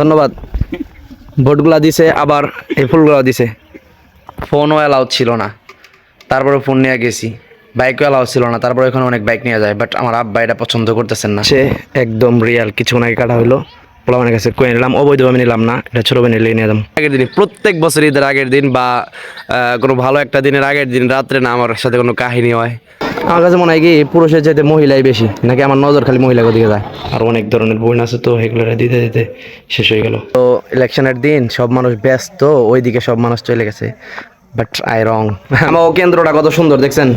ধন্যবাদ। ভোটগুলা দিছে আবার এই ফুলগুলো দিছে। ফোনও অ্যালাউ ছিল না। তারপরে ফোন নিয়ে গেছি। বাইকও অ্যালাউ ছিল না। তারপরে এখানে অনেক বাইক নিয়ে যায় বাট আমার আব্বা এটা পছন্দ করতেছেন না। সে একদম রিয়াল কিছুক্ষণ আগে কাটা হলো পোলামানের কাছে কয়ে নিলাম অবৈধভাবে নিলাম না এটা ছোটো নিয়ে নিয়ে যাব। আগের দিন প্রত্যেক বছর ঈদের আগের দিন বা কোনো ভালো একটা দিনের আগের দিন রাত্রে না আমার সাথে কোনো কাহিনী হয়। আমার কাছে মনে হয় কি পুরুষের চাইতে মহিলাই বেশি নাকি আমার নজর খালি মহিলার দিকে যায়? আর অনেক ধরনের বই আছে তো এগুলো দিতে দিতে শেষ হয়ে গেল। তো ইলেকশনের দিন সব মানুষ ব্যস্ত ওইদিকে সব মানুষ চলে গেছে। But I wrong. আমার ও কেন্দ্রটা কত সুন্দর দেখছেন?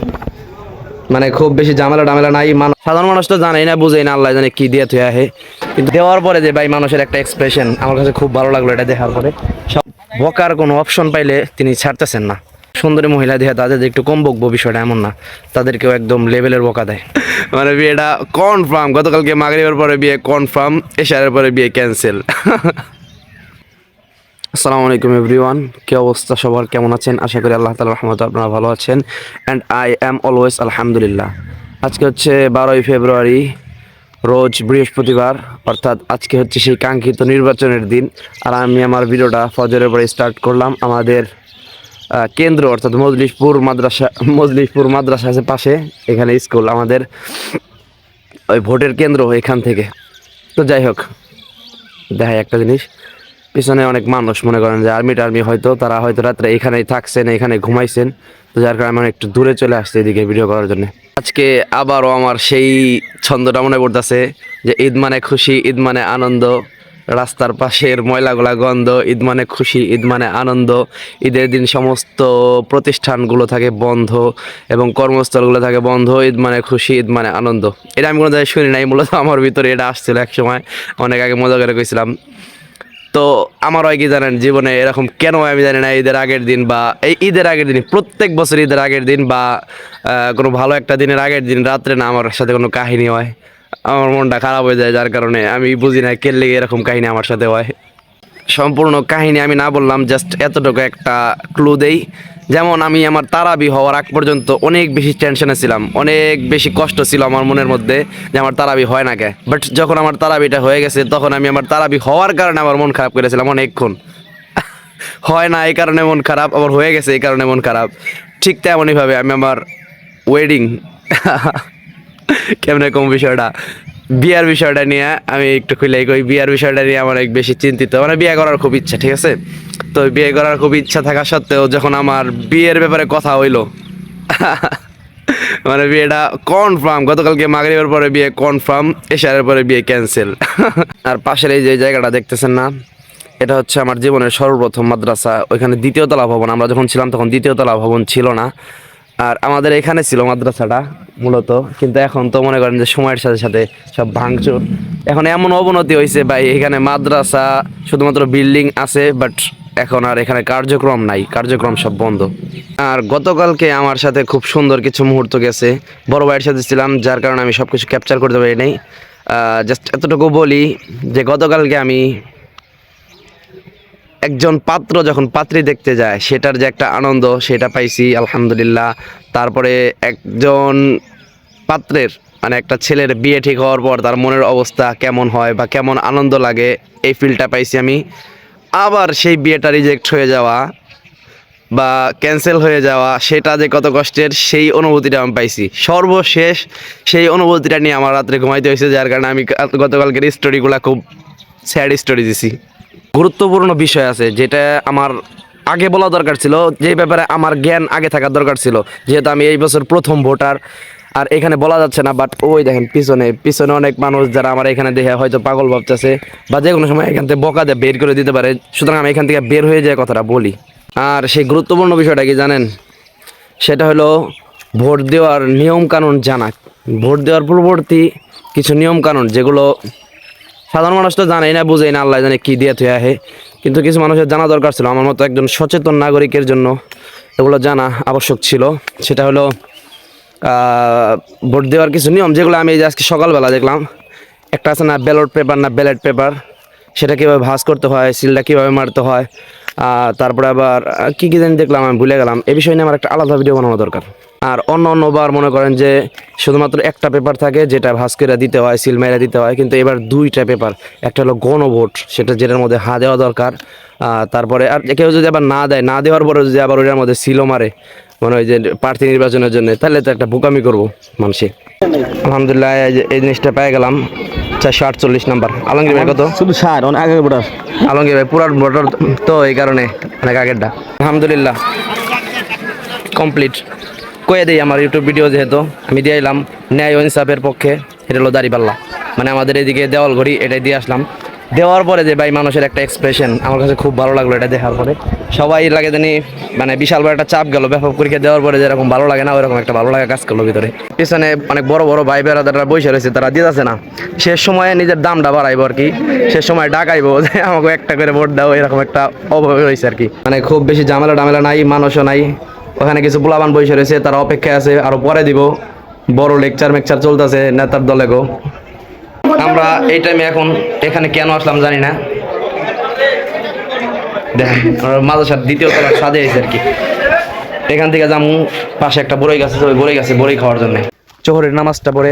মানে খুব বেশি ঝামেলা টামেলা নাই মানুষ সাধারণ মানুষ তো জানেই না বুঝেই না আল্লাহ জানে কি দিয়ে তুই আহে। কিন্তু দেওয়ার পরে যে ভাই মানুষের একটা এক্সপ্রেশন আমার কাছে খুব ভালো লাগল এটা দেখার পরে। সব বকার কোনো অপশন পাইলে তিনি ছাড়তেছেন না। সুন্দরী মহিলা দেখে তাদের একটু কম বকবো বিষয়টা এমন না। তাদেরকেও একদম লেভেলের বকা দেয়। মানে বিয়েটা কনফার্ম গতকালকে মাগরিবের পরে বিয়ে কনফার্ম এশারের পরে বিয়ে ক্যান্সেল আসসালামু আলাইকুম এভরিওয়ান কি অবস্থা সবার? কেমন আছেন? আশা করি আল্লাহ তালা রহমত আপনারা ভালো আছেন। অ্যান্ড আই অ্যাম অলওয়েজ আলহামদুলিল্লাহ। আজকে হচ্ছে বারোই ফেব্রুয়ারি, রোজ বৃহস্পতিবার, অর্থাৎ আজকে হচ্ছে সেই কাঙ্ক্ষিত নির্বাচনের দিন। আর আমি আমার ভিডিওটা ফজরের পরে স্টার্ট করলাম। আমাদের কেন্দ্র, অর্থাৎ মজলিশপুর মাদ্রাসা মজলিশপুর মাদ্রাসা পাশে, এখানে স্কুল আমাদের ওই ভোটের কেন্দ্র এখান থেকে। তো যাই হোক, দেখাই একটা জিনিস। পিছনে অনেক মানুষ মনে করেন যে আর্মি টার্মি হয়তো, তারা হয়তো রাত্রে এখানেই থাকছেন, এখানে ঘুমাইছেন। তো যার কারণে আমি একটু দূরে চলে আসছি এদিকে ভিডিও করার জন্য। আজকে আবারও আমার সেই ছন্দটা মনে পড়তেছে যে ঈদ মানে খুশি, ঈদ মানে আনন্দ। রাস্তার পাশের ময়লাগুলা গন্ধ, ঈদ মানে খুশি, ঈদ মানে আনন্দ, ঈদের দিন সমস্ত প্রতিষ্ঠানগুলো থাকে বন্ধ এবং কর্মস্থলগুলো থাকে বন্ধ, ঈদ মানে খুশি, ঈদ মানে আনন্দ। এটা আমি কোনো জায়গায় শুনি নাই, মূলত আমার ভিতরে এটা আসছিল এক সময়, অনেক আগে মজা করে কইছিলাম। তো আমার হয় কি জানেন, জীবনে এরকম কেন আমি জানি না, ঈদের আগের দিন বা এই ঈদের আগের দিন, প্রত্যেক বছর ঈদের আগের দিন বা কোনো ভালো একটা দিনের আগের দিন, রাত্রে না আমার সাথে কোনো কাহিনী হয়। আমার মনটা খারাপ হয়ে যায়, যার কারণে আমি বুঝি না কেন লেগে এরকম কাহিনী আমার সাথে হয়। সম্পূর্ণ কাহিনী আমি না বললাম জাস্ট এতটুকু একটা ক্লু দেই। যেমন আমি আমার তারাবি হওয়ার আগ পর্যন্ত অনেক বেশি টেনশনে ছিলাম, অনেক বেশি কষ্ট ছিল আমার মনের মধ্যে যে আমার তারাবি হয় না কে বাট যখন আমার তারাবিটা হয়ে গেছে, তখন আমি আমার তারাবি হওয়ার কারণে আমার মন খারাপ করেছিলাম অনেকক্ষণ। হয় না, এই কারণে মন খারাপ আমার হয়ে গেছে এই কারণে মন খারাপ। ঠিক তেমনইভাবে আমি আমার ওয়েডিং কেমনে কম বিষয়টা? বিয়ার বিষয়টা নিয়ে আমি একটু খুলে কই, বিয়ার বিষয়টা নিয়ে আমার অনেক বেশি চিন্তিত। মানে বিয়ে করার খুব ইচ্ছা, ঠিক আছে? তো বিয়ে করার খুব ইচ্ছা থাকা সত্ত্বেও যখন আমার বিয়ের ব্যাপারে কথা হইল মানে বিয়েটা কনফার্ম গতকালকে মাগরিবের পরে বিয়ে কনফার্ম এশারের পরে বিয়ে ক্যান্সেল আর পাশের এই যে জায়গাটা দেখতেছেন না, এটা হচ্ছে আমার জীবনের সর্বপ্রথম মাদ্রাসা, ওইখানে দ্বিতীয় তলা ভবন। আমরা যখন ছিলাম তখন দ্বিতীয় তলা ভবন ছিল না। আর আমাদের এখানে ছিল মাদ্রাসাটা মূলত, কিন্তু এখন তো মনে করেন যে সময়ের সাথে সাথে সব ভাঙচুর। এখন এমন অবনতি হয়েছে ভাই, এখানে মাদ্রাসা শুধুমাত্র বিল্ডিং আছে বাট এখন আর এখানে কার্যক্রম নাই, কার্যক্রম সব বন্ধ। আর গতকালকে আমার সাথে খুব সুন্দর কিছু মুহূর্ত গেছে। বড় ভাইয়ের সাথে ছিলাম, যার কারণে আমি সব কিছু ক্যাপচার করতে পারি নাই। জাস্ট এতটুকু বলি যে গতকালকে আমি একজন পাত্র যখন পাত্রী দেখতে যায়, সেটার যে একটা আনন্দ, সেটা পাইছি, আলহামদুলিল্লাহ। তারপরে একজন পাত্রের মানে একটা ছেলের বিয়ে ঠিক হওয়ার পর তার মনের অবস্থা কেমন হয় বা কেমন আনন্দ লাগে, এই ফিলটা পাইছি আমি। আবার সেই বিয়েটা রিজেক্ট হয়ে যাওয়া বা ক্যান্সেল হয়ে যাওয়া, সেটা যে কত কষ্টের, সেই অনুভূতিটা আমি পাইছি। সর্বশেষ সেই অনুভূতিটা নিয়ে আমার রাত্রে ঘুমাইতে হয়েছে যার কারণে আমি কাল- গতকালকের স্টোরিগুলো খুব স্যাড স্টোরি দিছি। গুরুত্বপূর্ণ বিষয় আছে, যেটা আমার আগে বলা দরকার ছিল, যে ব্যাপারে আমার জ্ঞান আগে থাকা দরকার ছিল। যেহেতু আমি এই বছর প্রথম ভোটার, আর এখানে বলা যাচ্ছে না বাট ওই দেখেন পিছনে পিছনে অনেক মানুষ যারা আমার এখানে দেখে হয়তো পাগল ভাবতেছে, বা যে কোনো সময় এখান থেকে বকা দিয়ে বের করে দিতে পারে। সুতরাং আমি এখান থেকে বের হয়ে যায় কথাটা বলি। আর সেই গুরুত্বপূর্ণ বিষয়টা কি জানেন? সেটা হলো ভোট দেওয়ার নিয়ম কানুন জানা। ভোট দেওয়ার পূর্ববর্তী কিছু নিয়মকানুন, যেগুলো সাধারণ মানুষ তো জানেই না, বুঝেই না আল্লাহ জানে কি দিয়ে তুই আহে। কিন্তু কিছু মানুষের জানা দরকার ছিল। আমার মতো একজন সচেতন নাগরিকের জন্য এগুলো জানা আবশ্যক ছিল। সেটা হলো ভোট দেওয়ার কিছু নিয়ম, যেগুলো আমি আজকে সকালবেলা দেখলাম। একটা আছে না, ব্যালট পেপার না, ব্যালেট পেপার। সেটা কীভাবে ভাঁজ করতে হয়, সিলটা কীভাবে মারতে হয় তারপরে আবার কী কী জানি দেখলাম, আমি ভুলে গেলাম। এ বিষয় নিয়ে আমার একটা আলাদা ভিডিও বানানো দরকার। আর অন্য অন্য বার মনে করেন যে শুধুমাত্র একটা পেপার থাকে যেটা ভাস্কেরা দিতে হয় সিল মেরে দিতে হয় কিন্তু এবার দুইটা পেপার একটা হলো গণভোট সেটা যেটার মধ্যে হা দেওয়া দরকার। তারপরে আর কেউ যদি আবার না দেয় না দেওয়ার পরে যদি আবার ওটার মধ্যে সিলও মারে মানে ওই যে প্রার্থী নির্বাচনের জন্য তাহলে তো একটা বোকামি করব মানুষে। আলহামদুলিল্লাহ এই জিনিসটা পেয়ে গেলাম চারশো আটচল্লিশ নাম্বার। আলমগীর ভাই কত? শুধু সার অনেক আগে ভোটার। আলমগীর ভাই পুরান ভোটার তো এই কারণে অনেক আগেরটা। আলহামদুলিল্লাহ কমপ্লিট কয়ে দিই আমার ইউটিউব ভিডিও যেহেতু, আমি দিয়ে এলাম ন্যায় ইনসাফের পক্ষে, এটা হলো দাঁড়িপাল্লা মানে আমাদের এদিকে দেওয়াল ঘড়ি এটাই দিয়ে আসলাম। দেওয়ার পরে যে ভাই মানুষের একটা এক্সপ্রেশন আমার কাছে খুব ভালো লাগল এটা দেখার পরে। সবাই লাগে জানি মানে বিশাল বড় একটা চাপ গেল, ব্যাপক পরীক্ষা দেওয়ার পরে যেরকম ভালো লাগে না ওরকম একটা ভালো লাগা কাজ করল ভিতরে। পিছনে অনেক বড় বড় ভাই বেড়াদাররা বসে রয়েছে, তারা দিতেছে না। শেষ সময়ে নিজের দামটা বাড়াইবো আর কি। শেষ সময় ডাকাইবো যে আমাকে একটা করে ভোট দাও, এরকম একটা অভাব রয়েছে আর কি। মানে খুব বেশি ঝামেলা টামেলা নাই, মানুষও নাই। ওখানে কিছু পোলাবান বসে রয়েছে, তারা অপেক্ষায় আছে, আরও পরে দিব। বড় লেকচার মেকচার চলতেছে, নেতার দলে গো। আমরা এই টাইমে এখন এখানে কেন আসলাম জানি না। দ্বিতীয় তলার আর কি। এখান থেকে যাম, পাশে একটা বড়ই গাছ আছে বড়ই গাছে বড়ই খাওয়ার জন্য। চোহরের নামাজটা পড়ে।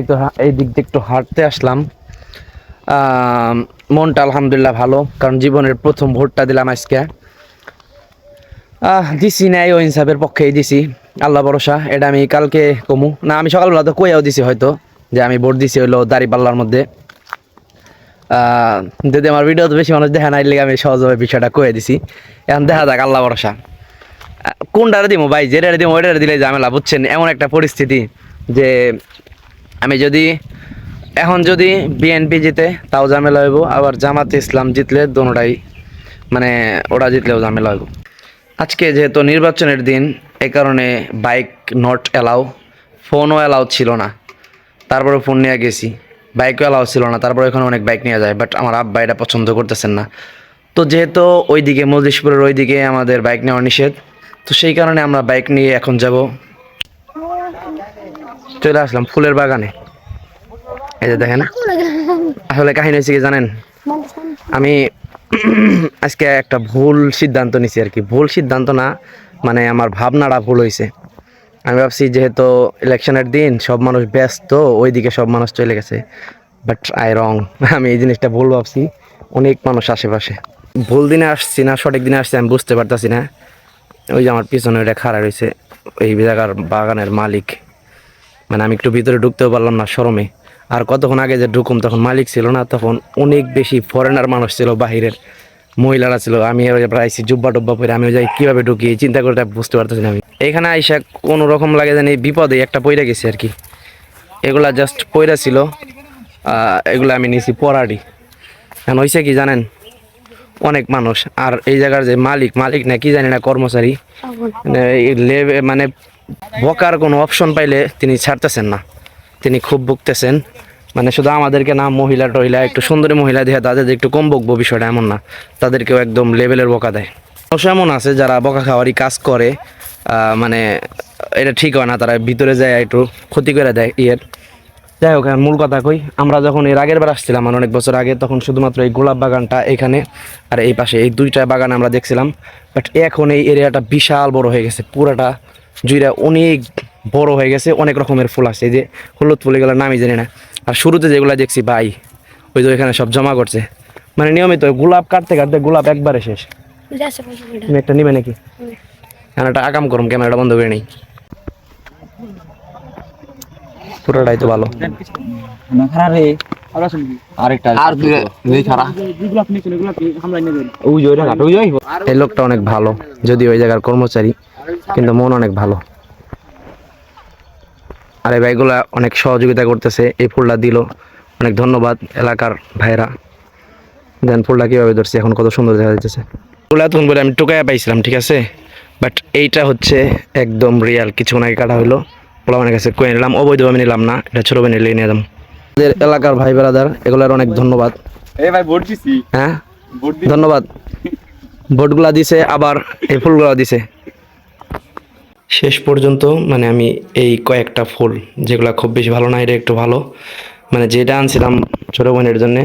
একটু এই দিক দিয়ে একটু হাঁটতে আসলাম। মনটা আলহামদুলিল্লাহ ভালো, কারণ জীবনের প্রথম ভোটটা দিলাম আজকে। দিছি ন্যায় ও ইনসাফের পক্ষেই দিছি। আল্লাহ ভরসা, এটা আমি কালকে কমু। না, আমি সকালবেলা তো কইয়াও দিছি হয়তো, যে আমি ভোট দিছি হইল দাড়ি পাল্লার মধ্যে। যদি আমার ভিডিও বেশি মানুষ দেখা নাই লেগে আমি সহজভাবে বিষয়টা কয়ে দিছি। এখন দেখা যাক, আল্লাহ ভরসা। কোনটারে দিব ভাই? যে যেটারে দিব ওইটারে দিলে ঝামেলা, বুঝছেন? এমন একটা পরিস্থিতি যে আমি যদি, এখন যদি বিএনপি জিতে, তাও ঝামেলা হইব, আবার জামাতে ইসলাম জিতলে, দোনোটাই মানে ওরা জিতলেও ঝামেলা হইব। আজকে যেহেতু নির্বাচনের দিন এই কারণে বাইক নট অ্যালাউ ফোনও অ্যালাউ ছিল না। তারপরে ফোন নিয়ে গেছি। বাইকও অ্যালাউ ছিল না তারপরে এখানে অনেক বাইক নিয়ে যায় বাট আমার আব্বা এটা পছন্দ করতেছেন না। তো যেহেতু ওইদিকে মজলিশপুরের ওইদিকে আমাদের বাইক নেওয়া নিষেধ তো সেই কারণে আমরা বাইক নিয়ে এখন যাব। চলে আসলাম ফুলের বাগানে। এই যে দেখেন আসলে কাহিনী হয়েছে কি জানেন? আমি আজকে একটা ভুল সিদ্ধান্ত নিছি আর কি। ভুল সিদ্ধান্ত না মানে আমার ভাবনাটা ভুল হয়েছে আমি ভাবছি যেহেতু ইলেকশনের দিন, সব মানুষ ব্যস্ত, ওইদিকে সব মানুষ চলে গেছে। বাট আই রং আমি এই জিনিসটা ভুল ভাবছি। অনেক মানুষ আশেপাশে। ভুল দিনে আসছি না, সঠিক দিনে আসছি, আমি বুঝতে পারতাছি না। ওই যে আমার পিছনে ওইটা খাড়া রয়েছে এই জায়গার বাগানের মালিক। মানে আমি একটু ভিতরে ঢুকতেও পারলাম না, শরমে। আর কতক্ষণ আগে যে ঢুকুম তখন মালিক ছিল না তখন অনেক বেশি ফরেনার মানুষ ছিল বাহিরের মহিলারা ছিল। আমি প্রায় জুব্বা টুব্বা পরে আমি জায়গায় কীভাবে ঢুকি চিন্তা করে বুঝতে পারতেছি না আমি। এখানে আইসা কোনো রকম লাগে জানি বিপদে একটা পইরা গেছে আর কি। এগুলা জাস্ট পইরা ছিল আহ, এগুলা আমি নিয়েছি পরাডি। এখন হয়েছে কি জানেন অনেক মানুষ আর এই জায়গার যে মালিক মালিক না কি জানি না কর্মচারী মানে মানে বকার কোনো অপশন পাইলে তিনি ছাড়তেছেন না। তিনি খুব বকতেছেন মানে শুধু আমাদেরকে না, মহিলা টহিলা, একটু সুন্দরী মহিলা দেখে তাদের একটু কম বকবো বিষয়টা এমন না, তাদেরকেও একদম লেভেলের বকা দেয়। মানুষ এমন আছে যারা বকা খাওয়ারই কাজ করে মানে এটা ঠিক হয় না, তারা ভিতরে যায় একটু ক্ষতি করে দেয় ইয়ের। যাই হোক মূল কথা কই, আমরা যখন এর আগের বার আসছিলাম মানে অনেক বছর আগে, তখন শুধুমাত্র এই গোলাপ বাগানটা এখানে আর এই পাশে এই দুইটা বাগান আমরা দেখছিলাম। বাট এখন এই এরিয়াটা বিশাল বড় হয়ে গেছে, পুরাটা জুইরা অনেক বড় হয়ে গেছে অনেক রকমের ফুল আছে এই যে হলুদ ফুল এগুলোর নামই জানি না। আর শুরুতে যেগুলো দেখছি ভাই ওই যে এখানে সব জমা করছে। মানে নিয়মিত গোলাপ কাটতে কাটতে গোলাপ একবারে শেষ। তুমি একটা নিবে নাকি? কেন একটা আকাম করুম ক্যামেরাটা বন্ধ করে নেই। পুরোটাই তো ভালো। এই লোকটা অনেক ভালো যদি ওই জায়গার কর্মচারী কিন্তু মন অনেক ভালো। আর এই ভাইগুলা অনেক সহযোগিতা করতেছে এই ফুলটা দিল। অনেক ধন্যবাদ এলাকার ভাইরা দেন ফুলটা কীভাবে ধরছে এখন কত সুন্দর দেখা যাচ্ছে ফুল এতক্ষণ বলে আমি টোকায়া পাইছিলাম ঠিক আছে? বাট এইটা হচ্ছে একদম রিয়াল কিছুক্ষণ আগে কাটা হইল। পোলামানের কাছে কয়ে নিলাম অবৈধভাবে নিলাম না এটা ছোটো ভাই নিয়ে যাম। আমাদের এলাকার ভাই বেড়াদার এগুলার অনেক ধন্যবাদ। হ্যাঁ? ধন্যবাদ। ভোটগুলা দিছে আবার এই ফুলগুলা দিছে। শেষ পর্যন্ত মানে আমি এই কয়েকটা ফুল, যেগুলো খুব বেশি ভালো না, এটা একটু ভালো। মানে যেটা আনছিলাম ছোটো বোনের জন্যে,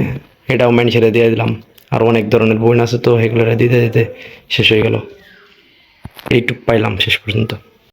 এটাও মেন ছেড়ে দিয়ে দিলাম। আর অনেক ধরনের বোন আছে তো এগুলো দিতে দিতে শেষ হয়ে গেল। এইটুক পাইলাম শেষ পর্যন্ত।